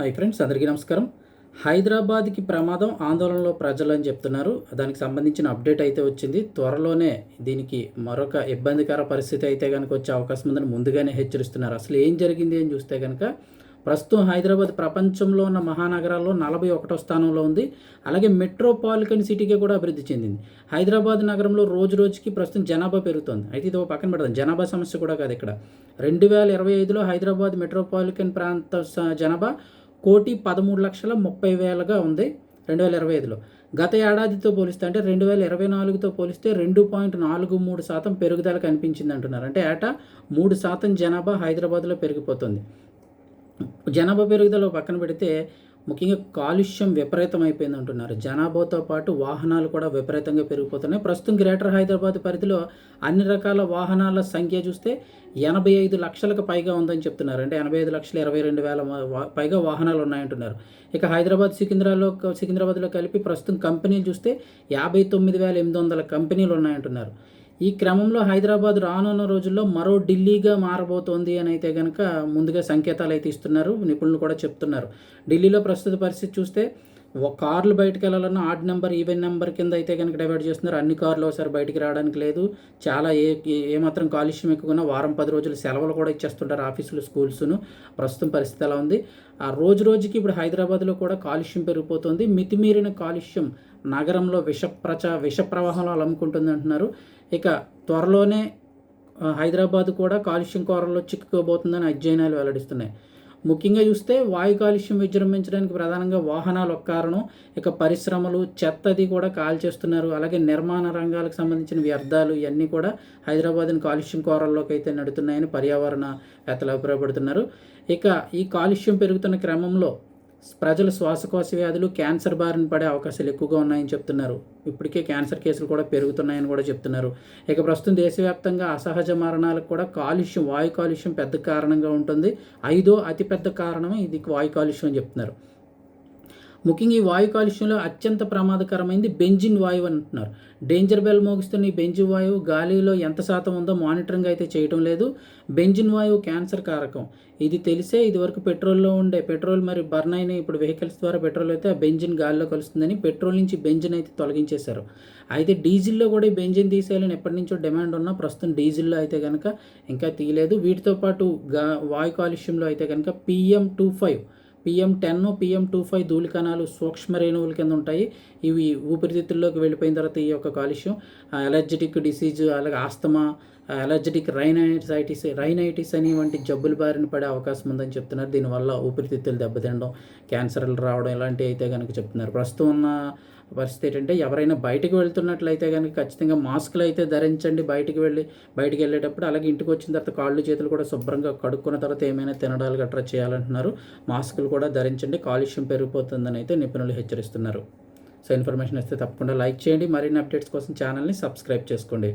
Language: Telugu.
హాయ్ ఫ్రెండ్స్ అందరికీ నమస్కారం. హైదరాబాద్కి ప్రమాదం ఆందోళనలో ప్రజలు అని చెప్తున్నారు. దానికి సంబంధించిన అప్డేట్ అయితే వచ్చింది. త్వరలోనే దీనికి మరొక ఇబ్బందికర పరిస్థితి అయితే కనుక వచ్చే అవకాశం ఉందని ముందుగానే హెచ్చరిస్తున్నారు. అసలు ఏం జరిగింది అని చూస్తే కనుక ప్రస్తుతం హైదరాబాద్ ప్రపంచంలో ఉన్న మహానగరాల్లో నలభై ఒకటో స్థానంలో ఉంది. అలాగే మెట్రోపాలిటన్ సిటీగా కూడా అభివృద్ధి చెందింది. హైదరాబాద్ నగరంలో రోజు రోజుకి ప్రస్తుతం జనాభా పెరుగుతుంది. అయితే ఇది ఒక పక్కన పెడదాం. జనాభా సమస్య కూడా కాదు ఇక్కడ. రెండు వేల ఇరవై ఐదులో హైదరాబాద్ మెట్రోపాలిటన్ ప్రాంత జనాభా కోటి పదమూడు లక్షల ముప్పై వేలుగా ఉంది రెండు వేల ఇరవై ఐదులో. గత ఏడాదితో పోలిస్తే అంటే రెండు వేల ఇరవై నాలుగుతో పోలిస్తే రెండు పాయింట్ నాలుగు మూడు శాతం పెరుగుదల కనిపించింది అంటున్నారు. అంటే ఏటా మూడు శాతం జనాభా హైదరాబాద్లో పెరిగిపోతుంది. జనాభా పెరుగుదల పక్కన పెడితే ముఖ్యంగా కాలుష్యం విపరీతం అయిపోయింది అంటున్నారు. జనాభాతో పాటు వాహనాలు కూడా విపరీతంగా పెరిగిపోతున్నాయి. ప్రస్తుతం గ్రేటర్ హైదరాబాద్ పరిధిలో అన్ని రకాల వాహనాల సంఖ్య చూస్తే ఎనభై ఐదు లక్షలకు పైగా ఉందని చెప్తున్నారు. అంటే ఎనభై ఐదు లక్షల ఇరవై రెండు వేల పైగా వాహనాలు ఉన్నాయంటున్నారు. ఇక హైదరాబాద్ సికింద్రాలో సికింద్రాబాద్లో కలిపి ప్రస్తుతం కంపెనీలు చూస్తే యాభై తొమ్మిది వేల ఎనిమిది వందల కంపెనీలు ఉన్నాయంటున్నారు. ఈ క్రమంలో హైదరాబాద్ రానున్న రోజుల్లో మరో ఢిల్లీగా మారబోతోంది అని అయితే కనుక ముందుగా సంకేతాలు అయితే ఇస్తున్నారు. నిపుణులు కూడా చెప్తున్నారు. ఢిల్లీలో ప్రస్తుత పరిస్థితి చూస్తే ఒక కార్లు బయటకు వెళ్ళాలన్నా ఆడ్ నెంబర్ ఈవెన్ నెంబర్ కింద అయితే కనుక డివైడ్ చేస్తున్నారు. అన్ని కార్లు ఒకసారి బయటికి రావడానికి లేదు. చాలా ఏ ఏ- ఏమాత్రం కాలుష్యం ఎక్కువగా వారం పది రోజులు సెలవులు కూడా ఇచ్చేస్తుంటారు ఆఫీసులు స్కూల్స్ను. ప్రస్తుతం పరిస్థితి ఎలా ఉంది? ఆ రోజు రోజుకి ఇప్పుడు హైదరాబాద్లో కూడా కాలుష్యం పెరిగిపోతుంది. మితిమీరిన కాలుష్యం నగరంలో విష ప్రచ విష ప్రవాహంలో అలముకుంటుంది అంటున్నారు. ఇక త్వరలోనే హైదరాబాద్ కూడా కాలుష్యం కోరల్లో చిక్కుకోబోతుందని అధ్యయనాలు వెల్లడిస్తున్నాయి. ముఖ్యంగా చూస్తే వాయు కాలుష్యం విజృంభించడానికి ప్రధానంగా వాహనాలు ఒక కారణం. ఇక పరిశ్రమలు చెత్తది కూడా కాల్చేస్తున్నారు. అలాగే నిర్మాణ రంగాలకు సంబంధించిన వ్యర్థాలు ఇవన్నీ కూడా హైదరాబాద్ని కాలుష్యం కోరల్లోకి అయితే నడుతున్నాయని పర్యావరణ వేత్తలు అభిప్రాయపడుతున్నారు. ఇక ఈ కాలుష్యం పెరుగుతున్న క్రమంలో ప్రజలు శ్వాసకోశ వ్యాధులు క్యాన్సర్ బారిన పడే అవకాశాలు ఎక్కువగా ఉన్నాయని చెప్తున్నారు. ఇప్పటికే క్యాన్సర్ కేసులు కూడా పెరుగుతున్నాయని కూడా చెప్తున్నారు. ఇక ప్రస్తుతం దేశవ్యాప్తంగా అసహజ మరణాలకు కూడా కాలుష్యం వాయు కాలుష్యం పెద్ద కారణంగా ఉంటుంది. ఐదో అతిపెద్ద కారణం ఇది వాయు కాలుష్యం అని చెప్తున్నారు. ముఖ్యంగా ఈ వాయు కాలుష్యంలో అత్యంత ప్రమాదకరమైనది బెంజిన్ వాయువు అంటున్నారు. డేంజర్ బెల్ మోగిస్తున్న ఈ బెంజిన్ వాయువు గాలిలో ఎంత శాతం ఉందో మానిటరింగ్ అయితే చేయడం లేదు. బెంజిన్ వాయువు క్యాన్సర్ కారకం. ఇది తెలిసే ఇదివరకు పెట్రోల్లో ఉండే పెట్రోల్ మరి బర్న్ అయిన ఇప్పుడు వెహికల్స్ ద్వారా పెట్రోల్ అయితే ఆ బెంజిన్ గాలిలో కలుస్తుందని పెట్రోల్ నుంచి బెంజిన్ అయితే తొలగించేశారు. అయితే డీజిల్లో కూడా ఈ బెంజిన్ తీసేయాలని ఎప్పటి నుంచో డిమాండ్ ఉన్నా ప్రస్తుతం డీజిల్లో అయితే కనుక ఇంకా తీయలేదు. వీటితో పాటు గా వాయు కాలుష్యంలో అయితే కనుక PM two five PM ten PM two five ధూళికణాలు సూక్ష్మ రేణువుల కింద ఉంటాయి. ఇవి ఊపిరితిత్తుల్లోకి వెళ్ళిపోయిన తర్వాత ఈ యొక్క కాలుష్యం అలర్జెటిక్ డిసీజ్ అలాగే ఆస్తమా అలర్జెటిక్ రైనైటిస్ రైనైటిస్ అనే వంటి జబ్బుల బారిన పడే అవకాశం ఉందని చెప్తున్నారు. దీనివల్ల ఊపిరితిత్తులు దెబ్బతినడం క్యాన్సర్లు రావడం ఇలాంటివి అయితే కనుక చెప్తున్నారు. ప్రస్తుతం ఉన్న పరిస్థితి ఏంటంటే ఎవరైనా బయటకు వెళ్తున్నట్లయితే కనుక ఖచ్చితంగా మాస్కులు అయితే ధరించండి బయటికి వెళ్ళి బయటికి వెళ్ళేటప్పుడు అలాగే ఇంటికి వచ్చిన తర్వాత కాళ్ళు చేతులు కూడా శుభ్రంగా కడుక్కున్న తర్వాత ఏమైనా తినడాలు గట్రా చేయాలంటున్నారు. మాస్కులు కూడా ధరించండి కాలుష్యం పెరిగిపోతుందని అయితే నిపుణులు హెచ్చరిస్తున్నారు. సో ఇన్ఫర్మేషన్ వస్తే తప్పకుండా లైక్ చేయండి. మరిన్ని అప్డేట్స్ కోసం ఛానల్ని సబ్స్క్రైబ్ చేసుకోండి.